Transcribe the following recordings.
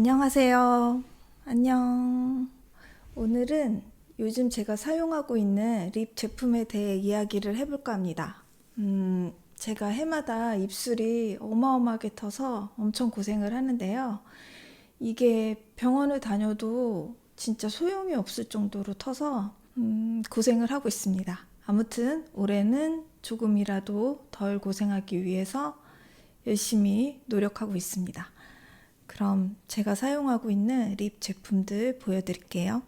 안녕하세요. 안녕. 오늘은 요즘 제가 사용하고 있는 립 제품에 대해 이야기를 해볼까 합니다. 음, 제가 해마다 입술이 어마어마하게 터서 엄청 고생을 하는데요. 이게 병원을 다녀도 진짜 소용이 없을 정도로 터서 음, 고생을 하고 있습니다. 아무튼 올해는 조금이라도 덜 고생하기 위해서 열심히 노력하고 있습니다. 그럼 제가 사용하고 있는 립 제품들 보여드릴게요.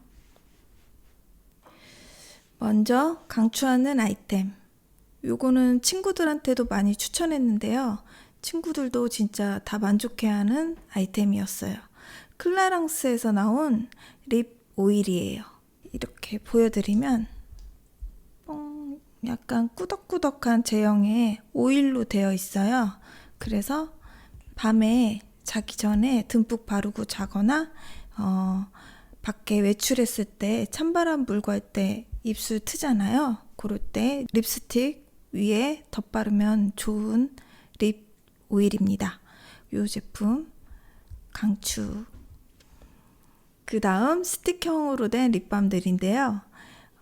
먼저 강추하는 아이템. 요거는 친구들한테도 많이 추천했는데요. 친구들도 진짜 다 만족해하는 아이템이었어요. 클라랑스에서 나온 립 오일이에요. 이렇게 보여드리면 뽕, 약간 꾸덕꾸덕한 제형의 오일로 되어 있어요. 그래서 밤에 자기 전에 듬뿍 바르고 자거나 어, 밖에 외출했을 때 찬바람 불고 할 때 입술 트잖아요. 그럴 때 립스틱 위에 덧바르면 좋은 립 오일입니다. 이 제품 강추. 그 다음 스틱형으로 된 립밤들인데요.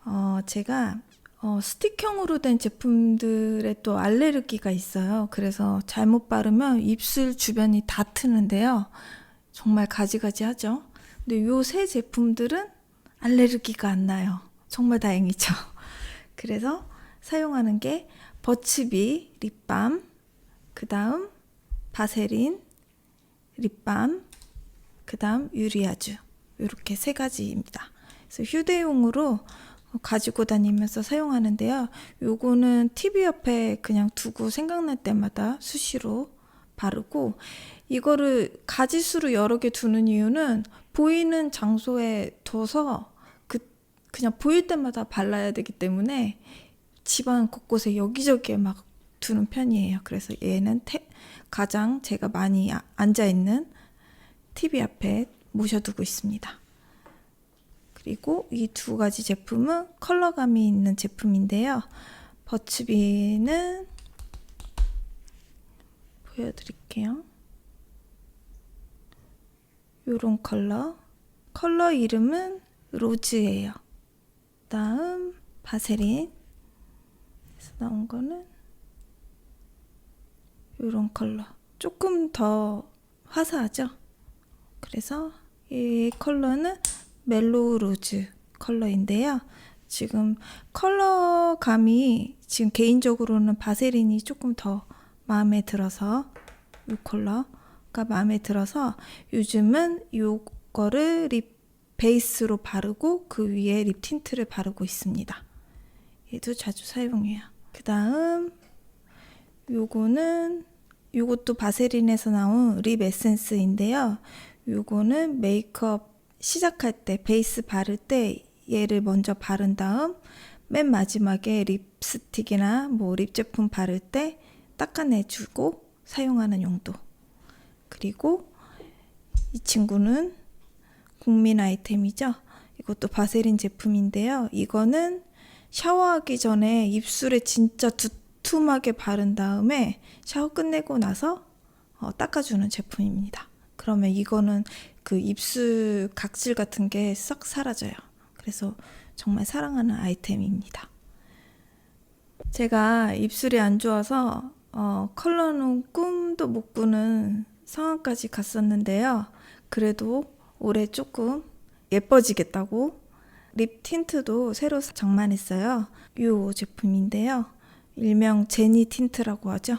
어, 제가 어, 스틱형으로 된 제품들에 또 알레르기가 있어요. 그래서 잘못 바르면 입술 주변이 다 트는데요. 정말 가지가지 하죠. 근데 요 세 제품들은 알레르기가 안 나요. 정말 다행이죠. 그래서 사용하는 게 버츠비 립밤, 그 다음 바세린 립밤, 그 다음 유리아주. 이렇게 세 가지입니다. 그래서 휴대용으로 가지고 다니면서 사용하는데요. 요거는 TV 옆에 그냥 두고 생각날 때마다 수시로 바르고 이거를 가지수로 여러 개 두는 이유는 보이는 장소에 둬서 그 그냥 보일 때마다 발라야 되기 때문에 집안 곳곳에 여기저기에 막 두는 편이에요. 그래서 얘는 태, 가장 제가 많이 아- 앉아 있는 TV 앞에 모셔두고 있습니다. 그리고 이 두 가지 제품은 컬러감이 있는 제품인데요. 버츠비는 보여드릴게요. 요런 컬러. 컬러 이름은 로즈예요. 다음 바세린 에서 나온 거는 요런 컬러. 조금 더 화사하죠? 그래서 이 컬러는 멜로우 로즈 컬러인데요. 지금 컬러감이 지금 개인적으로는 바세린이 조금 더 마음에 들어서 이 컬러가 마음에 들어서 요즘은 요거를 립 베이스로 바르고 그 위에 립 틴트를 바르고 있습니다. 얘도 자주 사용해요. 그 다음 요거는 요것도 바세린에서 나온 립 에센스인데요. 요거는 메이크업 시작할 때 베이스 바를 때 얘를 먼저 바른 다음 맨 마지막에 립스틱이나 뭐 립 제품 바를 때 닦아내주고 사용하는 용도. 그리고 이 친구는 국민 아이템이죠. 이것도 바세린 제품인데요. 이거는 샤워하기 전에 입술에 진짜 두툼하게 바른 다음에 샤워 끝내고 나서 어, 닦아주는 제품입니다. 그러면 이거는 그 입술 각질 같은 게 싹 사라져요. 그래서 정말 사랑하는 아이템입니다. 제가 입술이 안 좋아서 어, 컬러는 꿈도 못 꾸는 상황까지 갔었는데요. 그래도 올해 조금 예뻐지겠다고 립 틴트도 새로 장만했어요. 이 제품인데요. 일명 제니 틴트라고 하죠.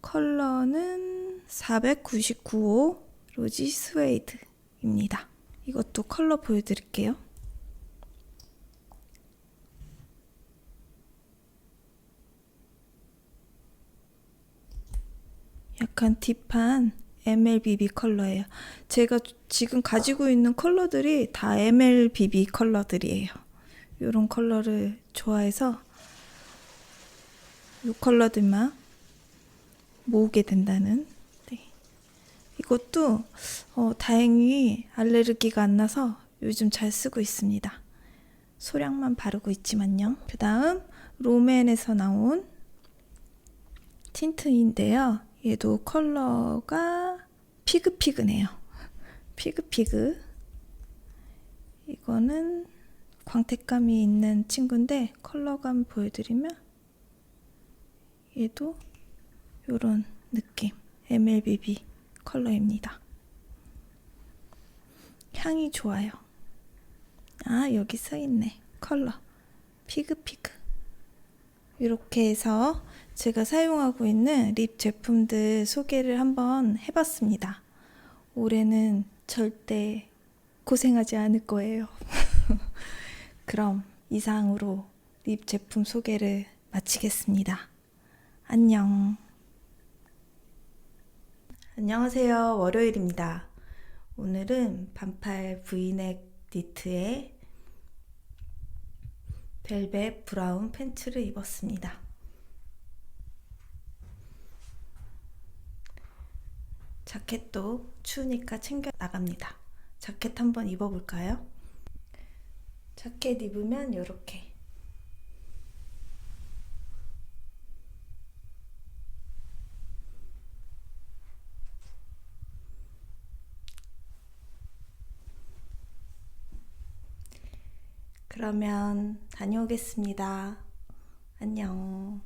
컬러는 499호 로지 스웨이드입니다. 이것도 컬러 보여드릴게요. 약간 딥한 MLBB 컬러예요. 제가 지금 가지고 있는 컬러들이 다 MLBB 컬러들이에요. 이런 컬러를 좋아해서 이 컬러들만 모으게 된다는. 네. 이것도 어, 다행히 알레르기가 안 나서 요즘 잘 쓰고 있습니다. 소량만 바르고 있지만요. 그 다음 롬앤에서 나온 틴트인데요. 얘도 컬러가 피그피그네요. 피그피그. 이거는 광택감이 있는 친구인데 컬러감 보여드리면 얘도 요런 느낌 MLBB 컬러입니다. 향이 좋아요. 아, 여기 써있네. 컬러. 피그피그. 이렇게 해서 제가 사용하고 있는 립 제품들 소개를 한번 해봤습니다. 올해는 절대 고생하지 않을 거예요. 그럼 이상으로 립 제품 소개를 마치겠습니다. 안녕. 안녕하세요. 월요일입니다. 오늘은 반팔 브이넥 니트에 벨벳 브라운 팬츠를 입었습니다. 자켓도 추우니까 챙겨 나갑니다. 자켓 한번 입어볼까요? 자켓 입으면 이렇게 그러면 다녀오겠습니다. 안녕.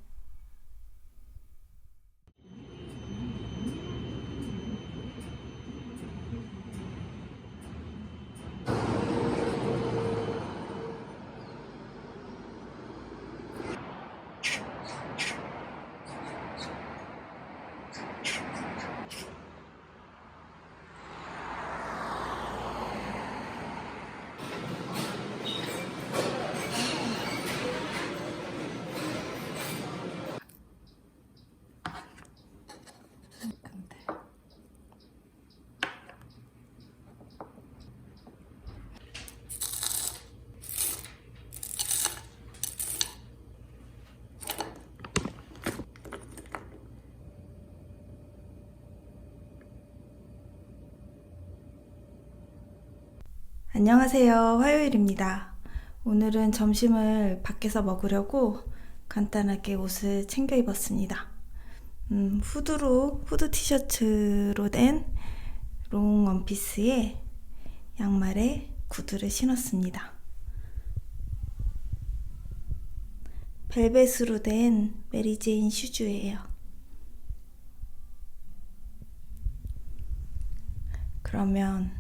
안녕하세요. 화요일입니다. 오늘은 점심을 밖에서 먹으려고 간단하게 옷을 챙겨 입었습니다. 음, 후드로, 후드 티셔츠로 된 롱 원피스에 양말에 구두를 신었습니다. 벨벳으로 된 메리제인 슈즈예요. 그러면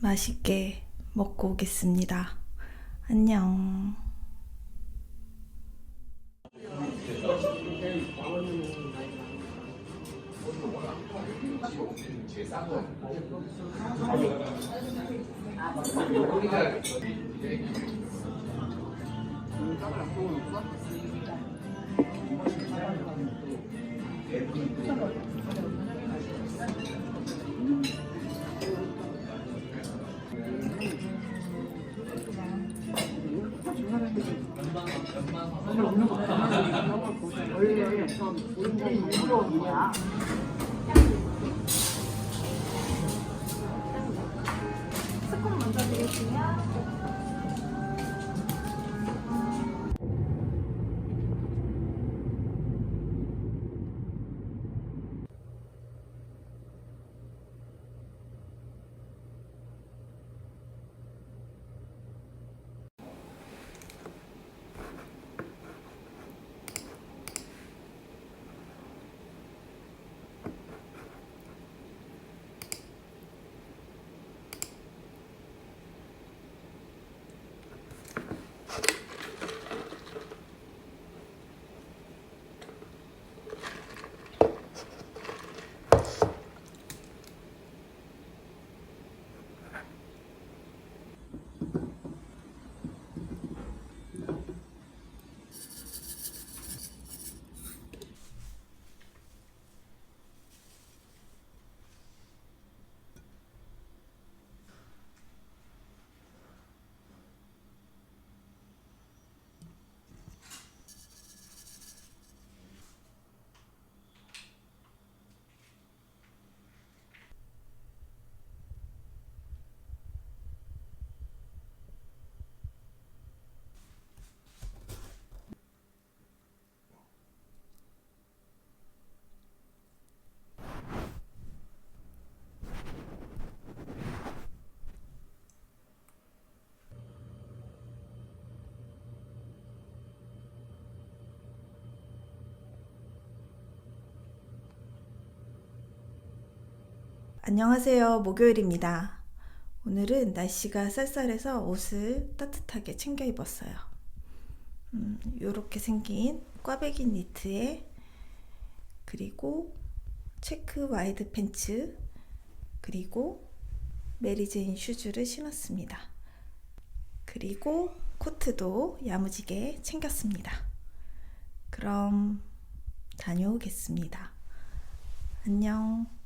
맛있게 먹고 오겠습니다. 안녕. 원래 좀 보인다 일부러 뭐야 안녕하세요. 목요일입니다. 오늘은 날씨가 쌀쌀해서 옷을 따뜻하게 챙겨 입었어요. 음, 요렇게 생긴 꽈배기 니트에 그리고 체크 와이드 팬츠 그리고 메리제인 슈즈를 신었습니다. 그리고 코트도 야무지게 챙겼습니다. 그럼 다녀오겠습니다. 안녕.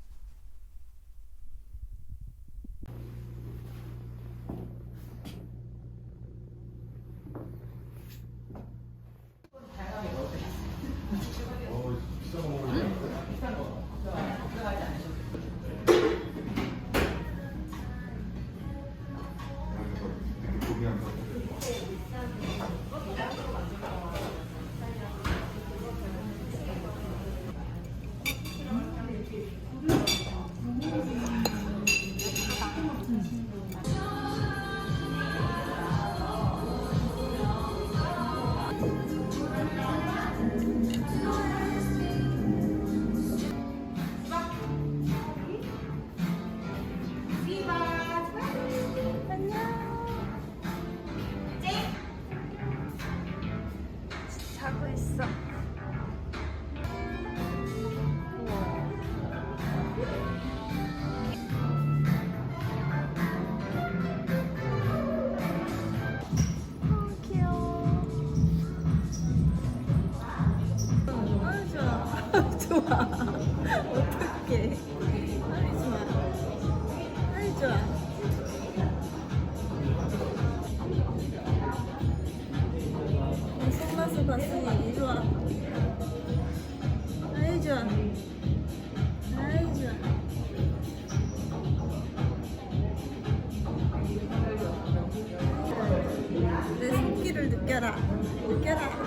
이겨라.